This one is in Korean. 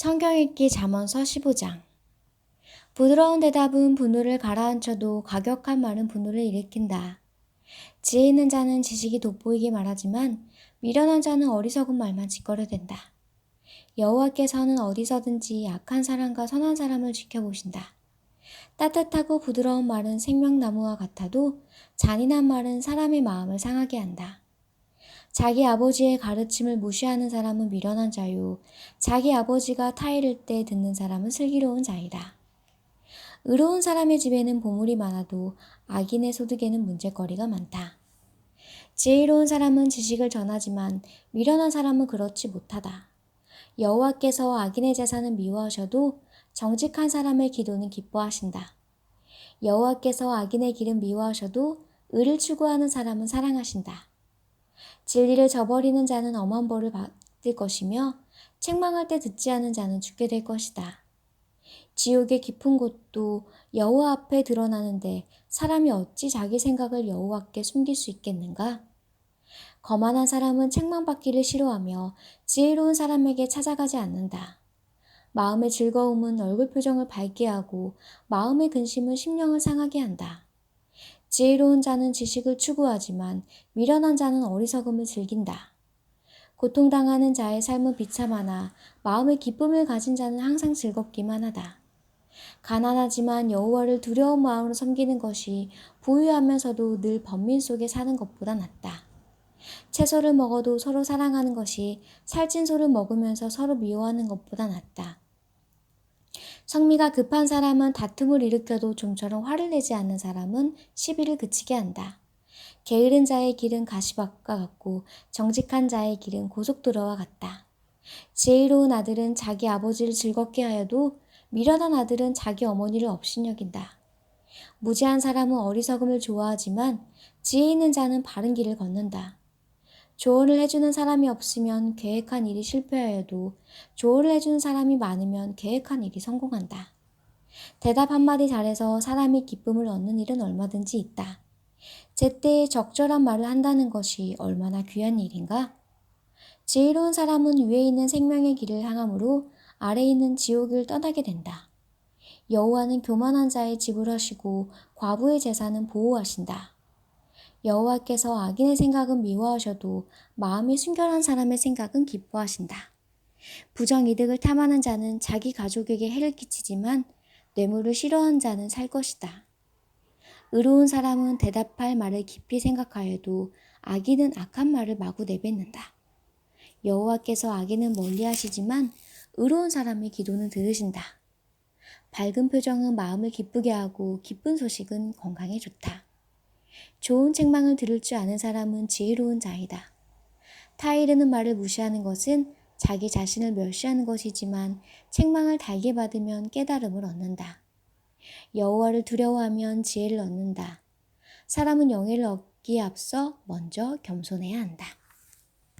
성경 읽기 잠언서 15장 부드러운 대답은 분노를 가라앉혀도 과격한 말은 분노를 일으킨다. 지혜 있는 자는 지식이 돋보이게 말하지만 미련한 자는 어리석은 말만 짓거려댄다. 여호와께서는 어디서든지 약한 사람과 선한 사람을 지켜보신다. 따뜻하고 부드러운 말은 생명나무와 같아도 잔인한 말은 사람의 마음을 상하게 한다. 자기 아버지의 가르침을 무시하는 사람은 미련한 자요. 자기 아버지가 타이를 때 듣는 사람은 슬기로운 자이다. 의로운 사람의 집에는 보물이 많아도 악인의 소득에는 문제거리가 많다. 지혜로운 사람은 지식을 전하지만 미련한 사람은 그렇지 못하다. 여호와께서 악인의 재산을 미워하셔도 정직한 사람의 기도는 기뻐하신다. 여호와께서 악인의 길은 미워하셔도 의를 추구하는 사람은 사랑하신다. 진리를 저버리는 자는 엄한 벌을 받을 것이며 책망할 때 듣지 않은 자는 죽게 될 것이다. 지옥의 깊은 곳도 여호와 앞에 드러나는데 사람이 어찌 자기 생각을 여호와께 숨길 수 있겠는가? 거만한 사람은 책망받기를 싫어하며 지혜로운 사람에게 찾아가지 않는다. 마음의 즐거움은 얼굴 표정을 밝게 하고 마음의 근심은 심령을 상하게 한다. 지혜로운 자는 지식을 추구하지만 미련한 자는 어리석음을 즐긴다. 고통당하는 자의 삶은 비참하나 마음의 기쁨을 가진 자는 항상 즐겁기만 하다. 가난하지만 여호와를 두려운 마음으로 섬기는 것이 부유하면서도 늘 번민 속에 사는 것보다 낫다. 채소를 먹어도 서로 사랑하는 것이 살찐 소를 먹으면서 서로 미워하는 것보다 낫다. 성미가 급한 사람은 다툼을 일으켜도 좀처럼 화를 내지 않는 사람은 시비를 그치게 한다. 게으른 자의 길은 가시밭과 같고 정직한 자의 길은 고속도로와 같다. 지혜로운 아들은 자기 아버지를 즐겁게 하여도 미련한 아들은 자기 어머니를 업신여긴다. 무지한 사람은 어리석음을 좋아하지만 지혜 있는 자는 바른 길을 걷는다. 조언을 해주는 사람이 없으면 계획한 일이 실패하여도 조언을 해주는 사람이 많으면 계획한 일이 성공한다. 대답 한마디 잘해서 사람이 기쁨을 얻는 일은 얼마든지 있다. 제때에 적절한 말을 한다는 것이 얼마나 귀한 일인가? 지혜로운 사람은 위에 있는 생명의 길을 향하므로 아래 있는 지옥을 떠나게 된다. 여호와는 교만한 자의 지불하시고 과부의 재산은 보호하신다. 여호와께서 악인의 생각은 미워하셔도 마음이 순결한 사람의 생각은 기뻐하신다. 부정 이득을 탐하는 자는 자기 가족에게 해를 끼치지만 뇌물을 싫어하는 자는 살 것이다. 의로운 사람은 대답할 말을 깊이 생각하여도 악인은 악한 말을 마구 내뱉는다. 여호와께서 악인은 멀리하시지만 의로운 사람의 기도는 들으신다. 밝은 표정은 마음을 기쁘게 하고 기쁜 소식은 건강에 좋다. 좋은 책망을 들을 줄 아는 사람은 지혜로운 자이다. 타 이르는 말을 무시하는 것은 자기 자신을 멸시하는 것이지만 책망을 달게 받으면 깨달음을 얻는다. 여호와를 두려워하면 지혜를 얻는다. 사람은 영예를 얻기에 앞서 먼저 겸손해야 한다.